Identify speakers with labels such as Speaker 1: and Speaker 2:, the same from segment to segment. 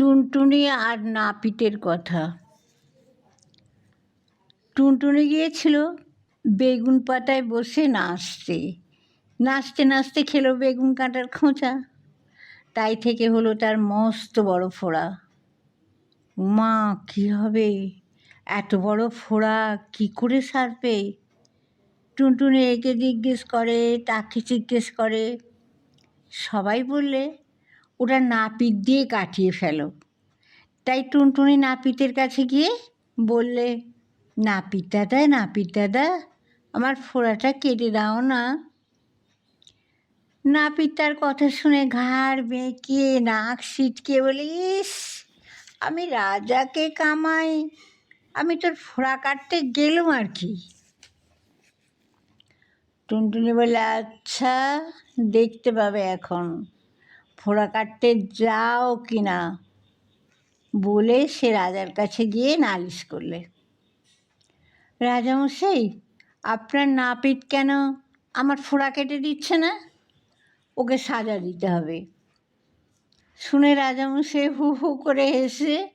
Speaker 1: টুনটুনি আর নাপিতের কথা। টুনটুনি গিয়েছিল, বেগুন পাতায় বসে নাচতে। নাচতে নাচতে খেলো বেগুন কাঁটার খোঁচা। তাই থেকে হলো তার মস্ত বড় ফোড়া। মা, কী হবে? এত বড় ফোড়া কী করে সারবে? টুনটুনি একে জিজ্ঞেস করে, তাকে জিজ্ঞেস করে। সবাই বললে ওটা নাপিত দিয়ে কাটিয়ে ফেলো। তাই টুনটুনি নাপিতের কাছে গিয়ে বললে, নাপিত দাদা নাপিত দাদা, আমার ফোড়াটা কেটে দাও না। নাপিত তার কথা শুনে ঘাড় বেঁকিয়ে নাক সিটকে বলে, ইস, আমি রাজাকে কামাই, আমি তোর ফোড়া কাটতে গেলুম আর কি? টুনটুনি বলে আচ্ছা দেখতে পাবে এখন। ফোড়া কাটতে যাও কি না? বলে সে রাজার কাছে গিয়ে নালিশ করলে। রাজামশাই, আপনার নাপিত কেন আমার ফোড়া কেটে দিচ্ছে না? ওকে সাজা দিতে হবে। শুনে রাজামশাই হু হু করে হেসে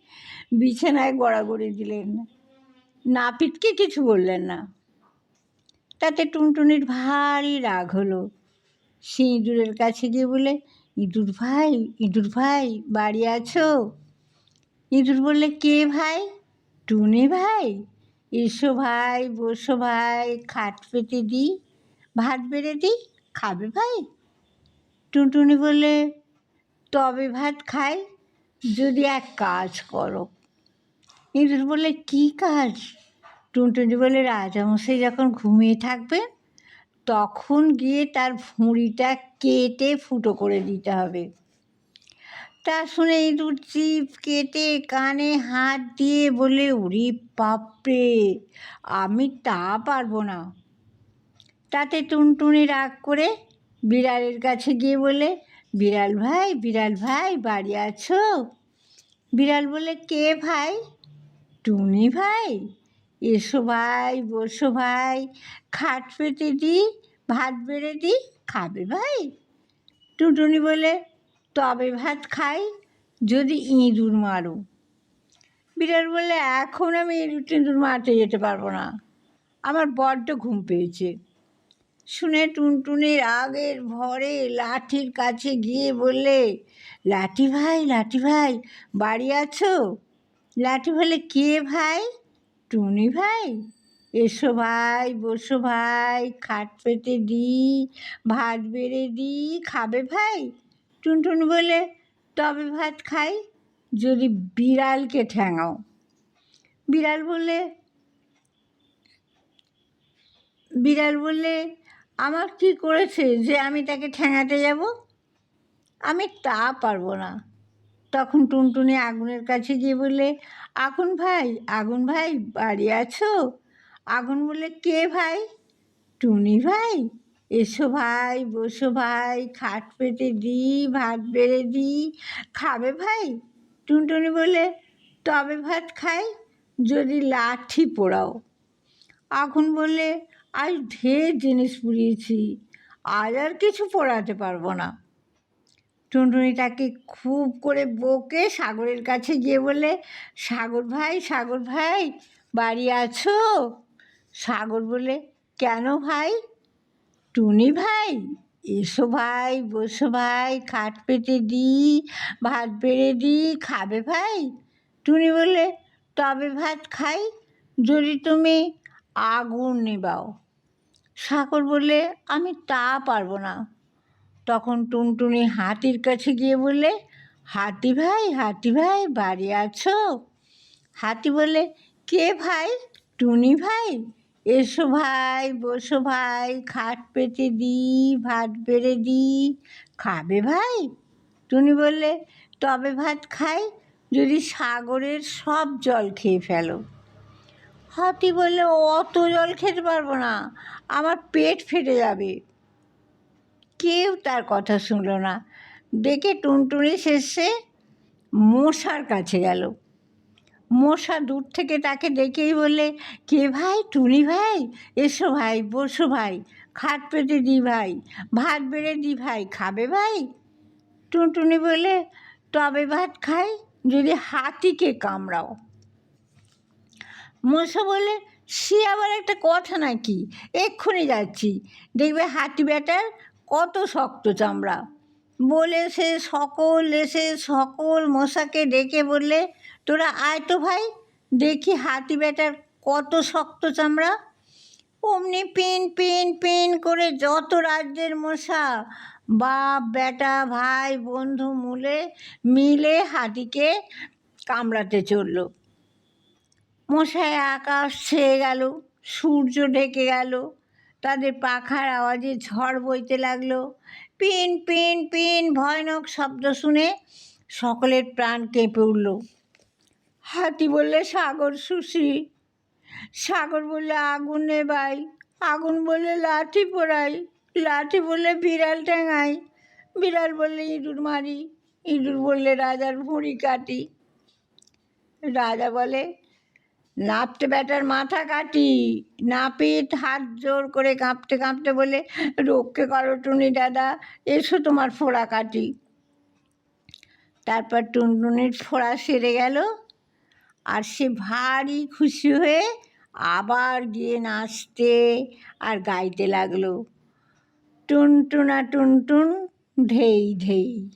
Speaker 1: বিছানায় গড়াগড়ি দিলেন। নাপিতকে কিছু বললেন না। তাতে টুনটুনির ভারী রাগ হলো। সিঁদুরের কাছে গিয়ে বলে ইঁদুর ভাই ইঁদুর ভাই, বাড়ি আছো? ইঁদুর বললে, কে ভাই? টুনি ভাই। এসো ভাই, বসো ভাই, খাট পেতে দিই ভাত বেড়ে দিই খাবে ভাই? টুনটুনি বললে, তবে ভাত খাই, যদি এক কাজ করো। ইঁদুর বললে, কী কাজ? টুনটুনি বলে রাজামশাই যখন ঘুমিয়ে থাকবে তখন গিয়ে তার ভুঁড়িটা কেটে ফুটো করে দিতে হবে। তা শুনে ইঁদুর চিপ কেটে কানে হাত দিয়ে বলে উরি বাপরে, আমি তা পারব না। তাতে টুনটুনি রাগ করে বিড়ালের কাছে গিয়ে বলে বিড়াল ভাই বিড়াল ভাই, বাড়ি আছো? বিড়াল বলে কে ভাই? টুনি ভাই এসো ভাই, বসো ভাই। খাট পেতে দিই ভাত বেড়ে দিই খাবে ভাই? টুনটুনি বলে, তবে ভাত খাই, যদি ইঁদুর মারো। বিড়াল বলে, এখন আমি ইঁদুর টিঁদুর মারতে যেতে পারব না। আমার বড্ড ঘুম পেয়েছে। শুনে টুনটুনির আগের ভরে লাঠির কাছে গিয়ে বললে, লাঠি ভাই লাঠি ভাই, বাড়ি আছো? লাঠি বলে, কে ভাই? টুনি ভাই, এসো ভাই, বসো ভাই, খাট পেতে দিই ভাত বেড়ে দিই খাবে ভাই? টুনটুনি বলে, তবে ভাত খাই যদি বিড়ালকে ঠ্যাঙাও। বিড়াল বললে বিড়াল বললে আমার কি করেছে যে আমি তাকে ঠ্যাঙাতে যাব? আমি তা পারব না। তখন টুনটুনি আগুনের কাছে গিয়ে বললে, আগুন ভাই আগুন ভাই, বাড়ি আছো? আগুন বলে কে ভাই? টুনি ভাই, এসো ভাই, বসো ভাই, খাট পেতে দিই, ভাত বেড়ে দিই, খাবে ভাই? টুনটুনি বলে তবে ভাত খাই, যদি লাঠি পোড়াও। আগুন বললে, আজ ঢের জিনিস পুড়িয়েছি, আজ আর কিছু পোড়াতে পারব না। টুনটুনি তাকে খুব করে বকে সাগরের কাছে গিয়ে বলে, সাগর ভাই সাগর ভাই, বাড়ি আছো? সাগর বলে, কেন ভাই? টুনি ভাই, এসো ভাই, বসো ভাই, খাট পেতে দিই ভাত বেড়ে দিই খাবে ভাই? টুনি বললে তবে ভাত খাই, যদি তুমি আগুন নেবাও। সাগর বললে আমি তা পারব না। তখন টুনটুনি হাতির কাছে গিয়ে বললে, হাতি ভাই হাতি ভাই, বাড়ি আছো? হাতি বলে কে ভাই? টুনি ভাই? এসো ভাই, বসো ভাই, খাট পেতে দিই ভাত বেড়ে দিই খাবে ভাই? টুনি বললে, তবে ভাত খাই, যদি সাগরের সব জল খেয়ে ফেলো। হাতি বললে, অত জল খেতে পারব না, আমার পেট ফেটে যাবে। কেউ তার কথা শুনলো না। ডেকে টুনটুনি শেষে মশার কাছে গেল। মশা দূর থেকে তাকে দেখেই বললে, কে ভাই? টুনি ভাই? এসো ভাই, বসো ভাই। খাট পেতে দি ভাই, ভাত বেড়ে দি ভাই, খাবে ভাই? টুনটুনি বলে তবে ভাত খাই, যদি হাতিকে কামড়াও। মশা বলে সে আবার একটা কথা নাকি? এক্ষুনি যাচ্ছি। দেখবে হাতি ব্যাটার কত শক্ত চামড়া। বলে সে সকল, এসে সকল মশাকে ডেকে বললে, তোরা আয় তো ভাই, দেখি হাতি ব্যাটার কত শক্ত চামড়া। অমনি পিন পিন পিন করে যত রাজ্যের মশা, বাপ বেটা ভাই, বন্ধু মুলে, মিলে হাতিকে কামড়াতে চলল। মশায় আকাশ ছেয়ে গেল, সূর্য ঢেকে গেল তাদের পাখার আওয়াজে ঝড় বইতে লাগল। পিন পিন পিন, ভয়ানক শব্দ শুনে সকলের প্রাণ কেঁপে উঠল। হাতি বললে, সাগর, সুশি। সাগর বললে, আগুন নেবাই আগুন বললে, লাঠি পোড়াই। লাঠি বললে, বিড়াল ঠ্যাঙাই বিড়াল বললে, ইঁদুর মারি। ইঁদুর বললে, রাজার ভুঁড়ি কাটি। রাজা বলে নাপতে ব্যাটার মাথা কাটি নাপিত হাত জোর করে কাঁপতে কাঁপতে বলে রক্ষে করো টুনি দাদা, এসো তোমার ফোড়া কাটি। তারপর টুনটুনির ফোড়া সেরে গেল, আর সে ভারী খুশি হয়ে আবার গিয়ে নাচতে আর গাইতে লাগল। টুনটুনা টুনটুন, ঢেই ঢেই।